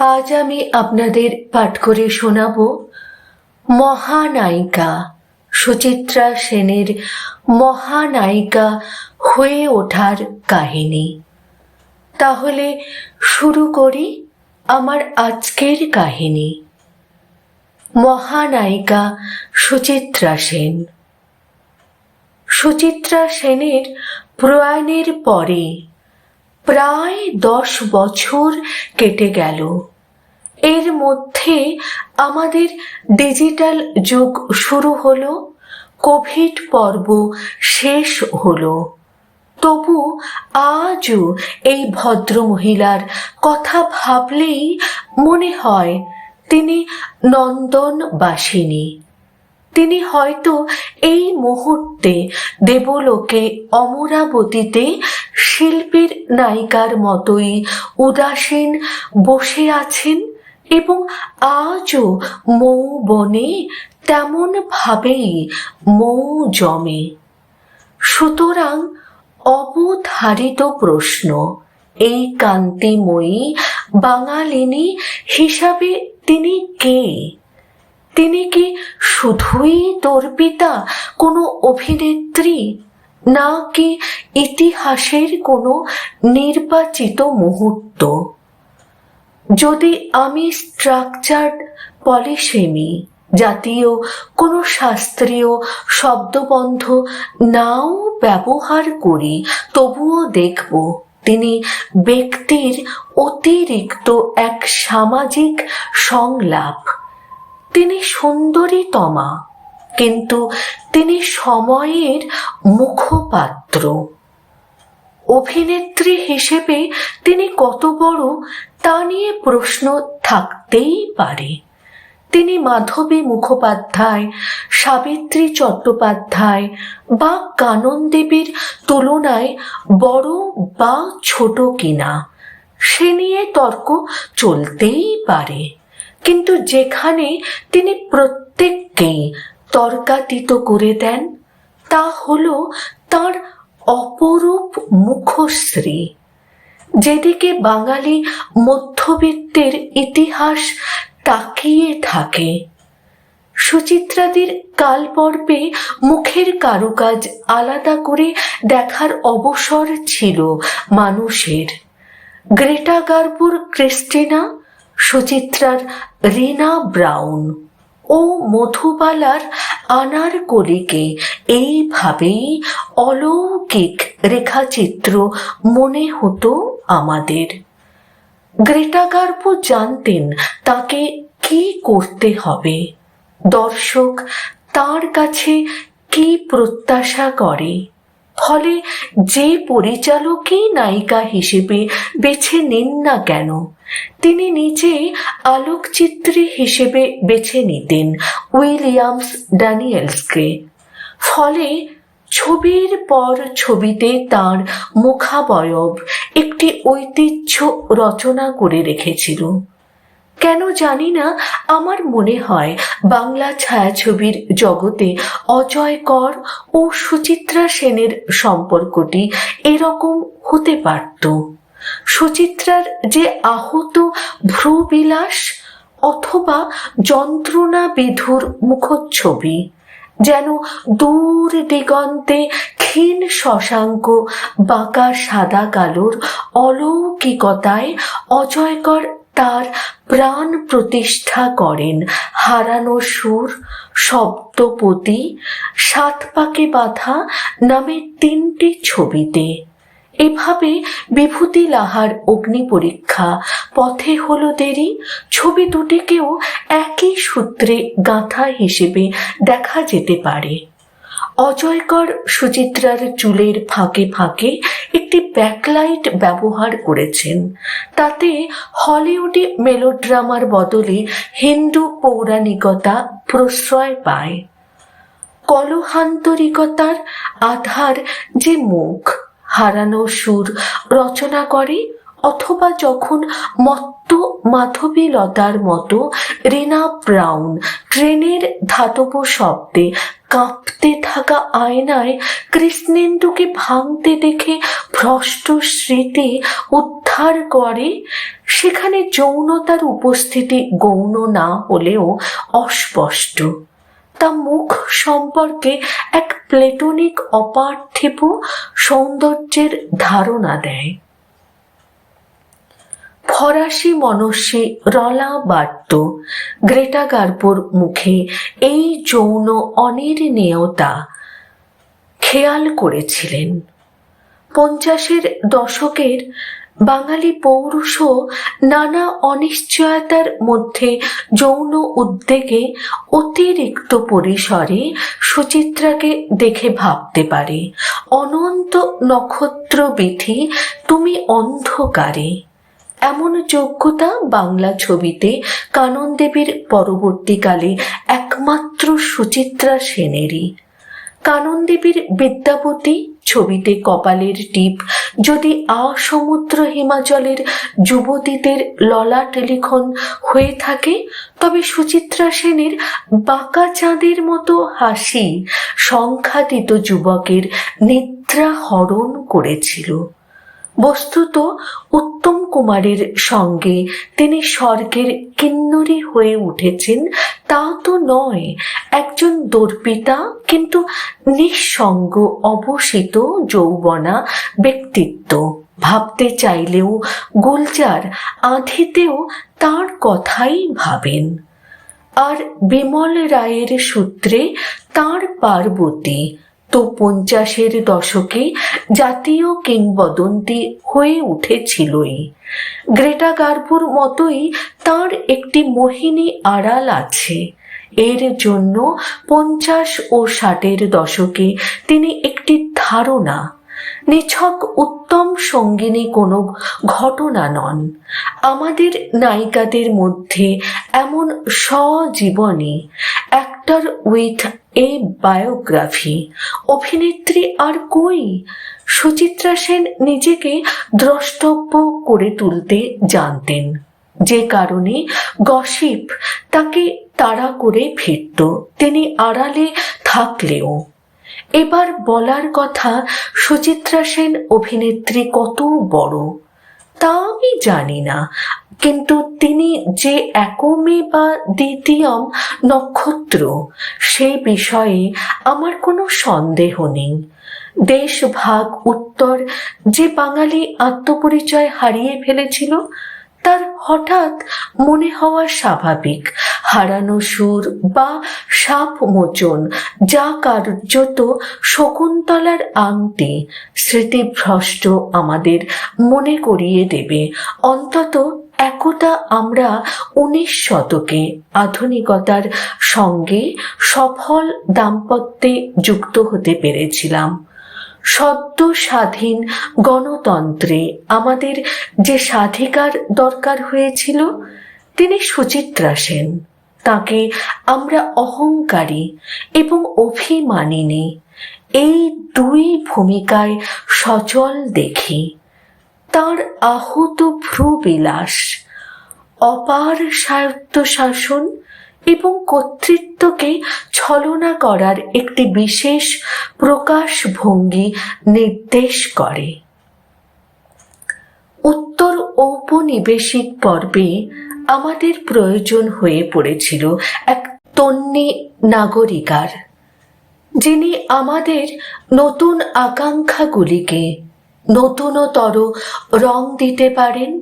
আজ আমি আপনাদের পাঠ করে শোনাব মহানায়িকা সুচিত্রা সেনের মহানায়িকা হয়ে ওঠার কাহিনী। তাহলে শুরু করি আমার আজকের কাহিনী। মহানায়িকা সুচিত্রা সেন। সুচিত্রা সেনের প্রয়াণের পরে প্রায় দশ বছর কেটে গেল। এর মধ্যে আমাদের ডিজিটাল যুগ শুরু হলো, কোভিড পর্ব শেষ হলো। তবু আজও এই ভদ্র মহিলার কথা ভাবলেই মনে হয় তিনি নন্দনবাসিনী। তিনি হয়তো এই মুহূর্তে দেবলোকে অমরাবতীতে শিল্পীর নায়িকার মতোই উদাসীন বসে আছেন এবং আজও মৌ বনে তেমন ভাবেই মৌ জমে। সুতরাং অবধারিত প্রশ্ন, এই কান্তিময়ী বাঙালিনী হিসাবে তিনি কে? তিনি কি শুধুই তোর পিতা, কোনো অভিনেত্রী না কি ইতিহাসের কোনো নির্বাচিত মুহূর্ত? যদি আমি স্ট্রাকচার্ড পলিসেমি, জাতীয় কোনো শাস্ত্রীয় শব্দবন্ধ নাও ব্যবহার করি, তবুও দেখব তিনি ব্যক্তির অতিরিক্ত এক সামাজিক সংলাপ। তিনি সুন্দরী তমা, কিন্তু তিনি সময়ের মুখপাত্র। অভিনেত্রী হিসেবে তিনি কত বড় তা নিয়ে প্রশ্ন থাকতেই পারে। তিনি মাধবী মুখোপাধ্যায়, সাবিত্রী চট্টোপাধ্যায় বা কানন দেবীর তুলনায় বড় বা ছোট কিনা, সে নিয়ে তর্ক চলতেই পারে। কিন্তু যেখানে তিনি প্রত্যেককেই তর্কাতীত করে দেন, তা হলো তার অপরূপ মুখশ্রী, যেদিকে বাঙালি মধ্যবিত্তের ইতিহাস তাকিয়ে থাকে। সুচিত্রাদির কালপর্বে মুখের কারুকাজ আলাদা করে দেখার অবসর ছিল মানুষের। গ্রেটা গার্বুর ক্রিস্টিনা সুচিত্রার রিনা ব্রাউন ও মধুবালার আনারকলিকে এইভাবেই অলৌকিক রেখাচিত্র মনে হতো আমাদের। গ্রেটা গার্বো জানতেন তাকে কি করতে হবে। দর্শক তার কাছে কি প্রত্যাশা করে? ফলে যে পরিচালকই নায়িকা হিসেবে বেছে নিন না কেন, তিনি নিজে আলোকচিত্রী হিসেবে বেছে নিতেন উইলিয়ামস ড্যানিয়েলসকে। ফলে ছবির পর ছবিতে তার মুখাবয়ব একটি ঐতিহ্য রচনা করে রেখেছিল। কেন জানি না, আমার মনে হয় বাংলা ছায়াছবির জগতে অজয় কর ও সুচিত্রা সেনের সম্পর্কটি এরকম হতে পারত। সুচিত্রার যে আহত ভ্রুবিলাস অথবা যন্ত্রণা বিধুর মুখচ্ছবি, যেন দূর দিগন্তে ক্ষীণ শশাঙ্ক, বাঁকা সাদা কালোর অলৌকিকতায় অজয়কর তার প্রাণ প্রতিষ্ঠা করেন। হারানো সুর, শব্দপতি, সাত পাকে বাঁধা নামে তিনটি ছবিতে। এভাবে বিভূতি লাহার অগ্নি পরীক্ষা, পথে হলো দেরি, ছবি দুটিকেও একই সূত্রে গাঁথা হিসেবে দেখা যেতে পারে। অজয়কর সুচিত্রার চুলের ফাঁকে ফাঁকে একটি ব্যাকলাইট ব্যবহার করেছেন। তাতে হলিউডে মেলোড্রামার বদলে হিন্দু পৌরাণিকতা প্রশ্রয় পায়। কলহান্তরিকতার আধার যে মুখ, হারানো সুর রচনা করে অথবা যখন মত্ত মাধবী লতার মতো রিনা ব্রাউন ট্রেনের ধাতব শব্দে কাঁপতে থাকা আয়নায় কৃষ্ণেন্দুকে ভাঙতে দেখে ভ্রষ্ট স্মৃতি উদ্ধার করে, সেখানে যৌনতার উপস্থিতি গৌণ না হলেও অস্পষ্ট। তা মুখ সম্পর্কে এক প্লেটনিক অপার্থিব সৌন্দর্যের ধারণা দেয়। ফরাসি মনস্যে রলা বাট্ট। গ্রেটা গার্বোর মুখে এই যৌন অনির্ণেয়তা খেয়াল করেছিলেন। পঞ্চাশের দশকের বাঙালি পৌরুষ নানা অনিশ্চয়তার মধ্যে যৌন উদ্বেগে অতিরিক্ত পরিসরে সুচিত্রাকে দেখে ভাবতে পারে। অনন্ত নক্ষত্র বিধি তুমি অন্ধকারে। এমন যোগ্যতা বাংলা ছবিতে কানন দেবীর পরবর্তীকালে একমাত্র সুচিত্রা সেনেরই। কানন দেবীর বিদ্যাপতি ছবিতে কপালের টিপ, যদি আসমুদ্র হিমাচলের যুবতীদের ললাট লিখন হয়ে থাকে, তবে সুচিত্রা সেনের বাঁকা চাঁদের মতো হাসি সংখ্যাতীত যুবকের নিদ্রা হরণ করেছিল। বস্তুত উত্তম কুমারের সঙ্গে তিনি স্বর্গের কিন্নরী হয়ে উঠেছেন, তা তো নয়। একজন দর্পিতা কিন্তু নিঃসঙ্গ অবসিত যৌবনা ব্যক্তিত্ব। ভাবতে চাইলেও গুলজার আঁধিতেও তার কথাই ভাবেন। আর বিমল রায়ের সূত্রে তার পার্বতী তো পঞ্চাশের দশকে জাতীয় কিংবদন্তি হয়ে উঠেছিলই। গ্রেটা গার্বোর মতোই তার একটি মোহিনী আড়াল আছে। এর জন্য পঞ্চাশ ও ষাটের দশকে তিনি একটি ধারণা, নিছক উত্তম সঙ্গিনী কোনো ঘটনা নন। আমাদের নায়িকাদের মধ্যে এমন স্বজীবনী অ্যাক্টর উইথ এ বায়োগ্রাফি অভিনেত্রী আর কই? সুচিত্রা সেন নিজেকে দ্রষ্টব্য করে তুলতে জানতেন। যে কারণে গসিপ তাকে তাড়া করে ফিরত। তিনি আড়ালে থাকলেও। এবার বলার কথা, সুচিত্রা সেন অভিনেত্রী কত বড়? তা আমি জানি না। কিন্তু তিনি যে একমে বা দ্বিতীয়ম নক্ষত্র সেই বিষয়ে আমার কোনো সন্দেহ নেই। দেশ ভাগ উত্তর যে বাঙালি আত্মপরিচয় হারিয়ে ফেলেছিল তার হঠাৎ মনে হওয়া স্বাভাবিক। হারানো সুর বা সাপ মোচন, যা কার্যত শকুন্তলার আংটি, স্মৃতিভ্রষ্ট আমাদের মনে করিয়ে দেবে। অন্তত একদা আমরা উনিশ শতকে আধুনিকতার সঙ্গে সফল দাম্পত্যে যুক্ত হতে পেরেছিলাম। সদ্য স্বাধীন গণতন্ত্রে আমাদের যে স্বাধিকার দরকার হয়েছিল, তিনি সুচিত্রা সেন। তাকে আমরা অহংকারী এবং অভিমানিনী এই দুই ভূমিকায় সচল দেখি। তার আহত ভ্রুবিলাস, অপার স্বায়ত্ত শাসন এবং কর্তৃত্বকে ছলনা করার একটি বিশেষ প্রকাশ ভঙ্গি নির্দেশ করে। উত্তর ঔপনিবেশিক পর্বে আমাদের প্রয়োজন হয়ে পড়েছিল এক তন্নি নাগরিকার, যিনি আমাদের নতুন আকাঙ্ক্ষাগুলিকে নতুনতর রং দিতে পারেন।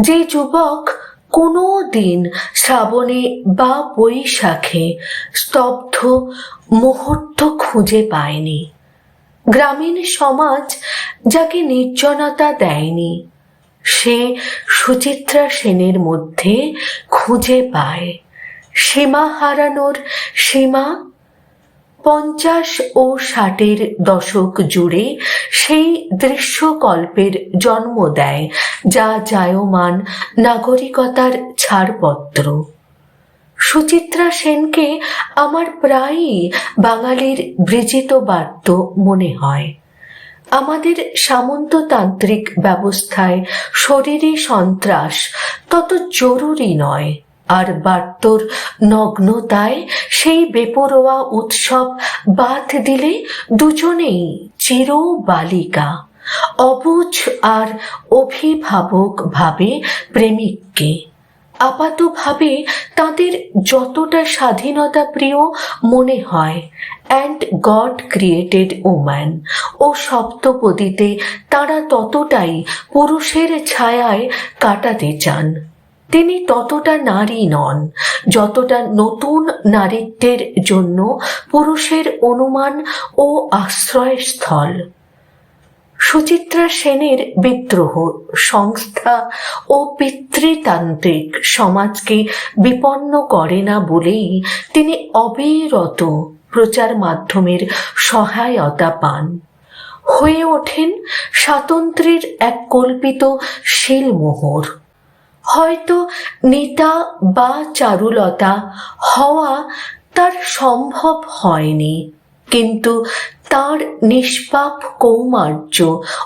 যে যুবক কোনো দিন শ্রাবণে বা বৈশাখে স্তব্ধ মুহূর্ত খুঁজে পায়নি। গ্রামীণ সমাজ যাকে নির্জনতা দেয়নি, সে সুচিত্রা সেনের মধ্যে খুঁজে পায়। সীমা হারানোর সীমা পঞ্চাশ ও ষাটের দশক জুড়ে সেই দৃশ্যকল্পের জন্ম দেয় যা জায়মান নাগরিকতার ছাড়পত্র। সুচিত্রা সেনকে আমার প্রায়ই বাঙালির বৃজিত বার্ত মনে হয়। আমাদের সামন্ততান্ত্রিক ব্যবস্থায় শরীরে সন্ত্রাস তত জরুরি নয়। আর বার্তর নগ্নতায় সেই বেপরোয়া উৎসব বাদ দিলে দুজনেই চির বালিকা অবুঝ আর অভিভাবক ভাবে প্রেমিককে। আপাতভাবে তাদের যতটা স্বাধীনতা প্রিয় মনে হয়, অ্যান্ড গড ক্রিয়েটেড ওম্যান ও সপ্তপদীতে তারা ততটাই পুরুষের ছায়ায় কাটাতে চান। তিনি ততটা নারী নন, যতটা নতুন নারীত্বের জন্য পুরুষের অনুমান ও আশ্রয়স্থল। সুচিত্রা সেনের বিদ্রোহ, সংস্থা ও পিতৃতান্ত্রিক সমাজকে বিপন্ন করে না বলেই তিনি অবিরত প্রচার মাধ্যমের সহায়তা পান। হয়ে ওঠেন স্বাতন্ত্র্যের এক কল্পিত শিলমোহর। হয়তো নেতা বা চারুলতা হওয়া তার সম্ভব হয়নি। কিন্তু তার নিষ্পাপ কৌমার্য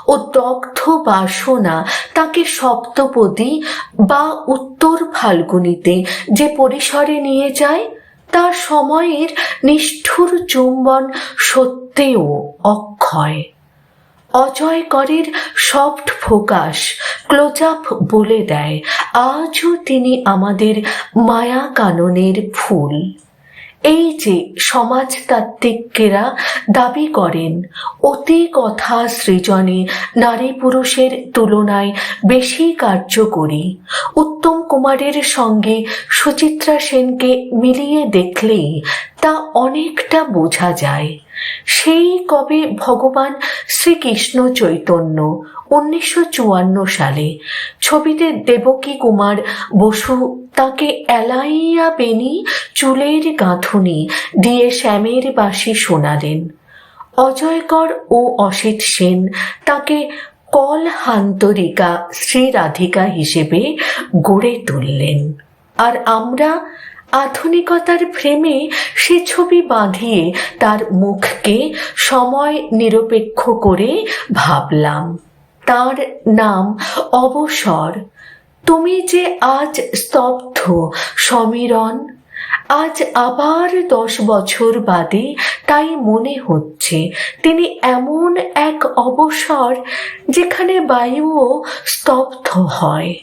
ও দগ্ধ বাসনা তাকে সপ্তপদী বা উত্তর ফাল্গুনিতে যে পরিসরে নিয়ে যায় তা সময়ের নিষ্ঠুর চুম্বন সত্ত্বেও অক্ষয়। অজয় করের সফট ফোকাস ক্লোজ আপ বলে দেয়, আজও তিনি আমাদের মায়া কাননের ফুল। এই যে সমাজতাত্ত্বিকেরা দাবি করেন, অতি কথা সৃজনে নারী পুরুষের তুলনায় বেশি কার্যকরী। উত্তম কুমারের সঙ্গে সুচিত্রা সেনকে মিলিয়ে দেখলেই তা অনেকটা বোঝা যায়। সেই কবে ভগবান শ্রীকৃষ্ণ চৈতন্য উনিশশো চুয়ান্ন সালে ছবিতে দেবকী কুমার বসু তাকে এলাইয়া বেনি চুলের গাঁথুনি দিয়ে শ্যামের বাসি শোনালেন। অজয়কর ও অসিত সেন তাকে কল হান্তরিকা শ্রী রাধিকা হিসেবে গড়ে তুললেন। আর আমরা আধুনিকতার ফ্রেমে সে ছবি বাঁধিয়ে তার মুখকে সময় নিরপেক্ষ করে ভাবলাম। তার নাম অবসর। তুমি যে আজ স্তব্ধ, সমীরণ, আজ আবার দশ বছর বাদে তাই মনে হচ্ছে তিনি এমন এক অবসর যেখানে বায়ুও স্তব্ধ হয়।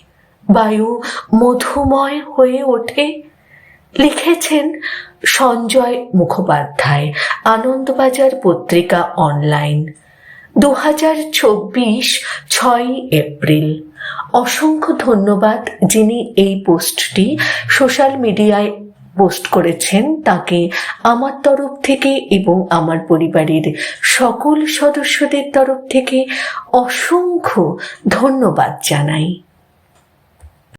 বায়ু মধুময় হয়ে ওঠে। লিখেছেন সঞ্জয় মুখোপাধ্যায়, আনন্দবাজার পত্রিকা অনলাইন দু হাজার চব্বিশ ছয়ই এপ্রিল। অসংখ্য ধন্যবাদ যিনি এই পোস্টটি সোশ্যাল মিডিয়ায় পোস্ট করেছেন তাকে আমার তরফ থেকে এবং আমার পরিবারের সকল সদস্যদের তরফ থেকে অসংখ্য ধন্যবাদ জানাই।